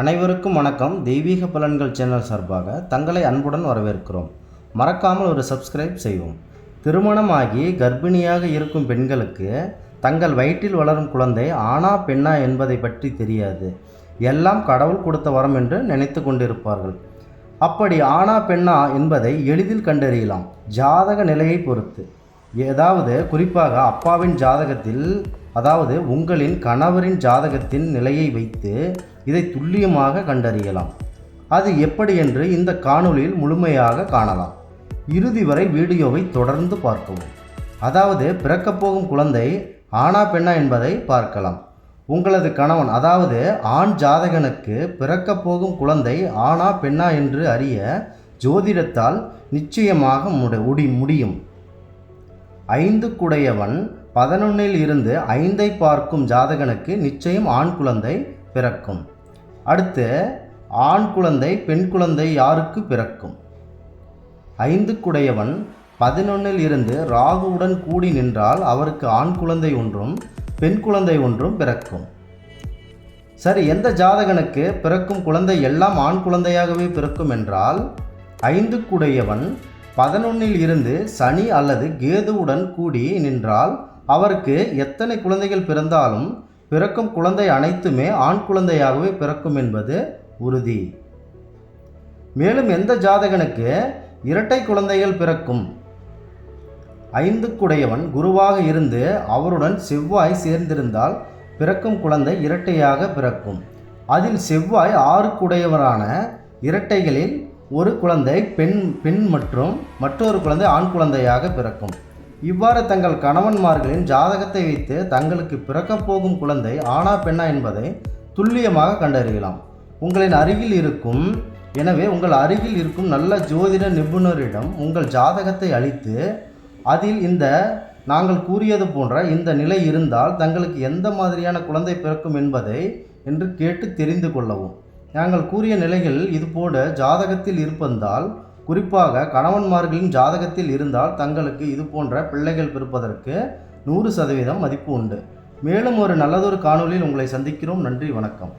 அனைவருக்கும் வணக்கம். தெய்வீக பலன்கள் சேனல் சார்பாக தங்களை அன்புடன் வரவேற்கிறோம். மறக்காமல் ஒரு சப்ஸ்கிரைப் செய்வோம். திருமணமாகி கர்ப்பிணியாக இருக்கும் பெண்களுக்கு தங்கள் வயிற்றில் வளரும் குழந்தை ஆணா பெண்ணா என்பதை பற்றி தெரியாது. எல்லாம் கடவுள் கொடுத்த வரம் என்று நினைத்து கொண்டிருப்பார்கள். அப்படி ஆணா பெண்ணா என்பதை எளிதில் கண்டறியலாம். ஜாதக நிலையை பொறுத்து. ஏதாவது குறிப்பாக அப்பாவின் ஜாதகத்தில் அதாவது உங்களின் கணவரின் ஜாதகத்தின் நிலையை வைத்து இதை துல்லியமாக கண்டறியலாம். அது எப்படி என்று இந்த காணொளியில் முழுமையாக காணலாம். இறுதி வரை வீடியோவை தொடர்ந்து பார்க்கவும். அதாவது பிறக்கப் போகும் குழந்தை ஆணா பெண்ணா என்பதை பார்க்கலாம். உங்களது கணவன் அதாவது ஆண் ஜாதகனுக்கு பிறக்கப் போகும் குழந்தை ஆணா பெண்ணா என்று அறிய ஜோதிடத்தால் நிச்சயமாக முடி முடி- முடியும். ஐந்து குடையவன் பதினொன்னில் இருந்து ஐந்தை பார்க்கும் ஜாதகனுக்கு நிச்சயம் ஆண் குழந்தை பிறக்கும். அடுத்து ஆண் குழந்தை பெண் குழந்தை யாருக்கு பிறக்கும்? ஐந்து குடையவன் பதினொன்னில் இருந்து ராகுவுடன் கூடி நின்றால் அவருக்கு ஆண் குழந்தை ஒன்றும் பெண் குழந்தை ஒன்றும் பிறக்கும். சரி எந்த ஜாதகனுக்கு பிறக்கும் குழந்தை எல்லாம் ஆண் குழந்தையாகவே பிறக்கும் என்றால் ஐந்து குடையவன் பதினொன்னில் இருந்து சனி அல்லது கேதுவுடன் கூடி நின்றால் அவருக்கு எத்தனை குழந்தைகள் பிறந்தாலும் பிறக்கும் குழந்தை அனைத்துமே ஆண் குழந்தையாகவே பிறக்கும் என்பது உறுதி. மேலும் எந்த ஜாதகனுக்கு இரட்டை குழந்தைகள் பிறக்கும்? ஐந்துக்குடையவன் குருவாக இருந்து அவருடன் செவ்வாய் சேர்ந்திருந்தால் பிறக்கும் குழந்தை இரட்டையாக பிறக்கும். அதில் செவ்வாய் ஆறுக்குடையவரான இரட்டைகளில் ஒரு குழந்தை பெண் பெண் மற்றும் மற்றொரு குழந்தை ஆண் குழந்தையாக பிறக்கும். இவ்வாறு தங்கள் கணவன்மார்களின் ஜாதகத்தை வைத்து தங்களுக்கு பிறக்கப் போகும் குழந்தை ஆணா பெண்ணா என்பதை துல்லியமாக கண்டறியலாம். உங்களின் அருகில் இருக்கும் எனவே உங்கள் அருகில் இருக்கும் நல்ல ஜோதிட நிபுணரிடம் உங்கள் ஜாதகத்தை அளித்து அதில் இந்த நாங்கள் கூறியது போன்ற இந்த நிலை இருந்தால் தங்களுக்கு எந்த மாதிரியான குழந்தை பிறக்கும் என்பதை என்று கேட்டு தெரிந்து கொள்ளவும். நாங்கள் கூறிய நிலையில் இதுபோல ஜாதகத்தில் இருப்பதால் குறிப்பாக கணவன்மார்களின் ஜாதகத்தில் இருந்தால் தங்களுக்கு இது போன்ற பிள்ளைகள் பிறப்பதற்கு நூறு சதவீதம் மதிப்பு உண்டு. மேலும் ஒரு நல்லதொரு காணொளியில் உங்களை சந்திக்கிறோம். நன்றி வணக்கம்.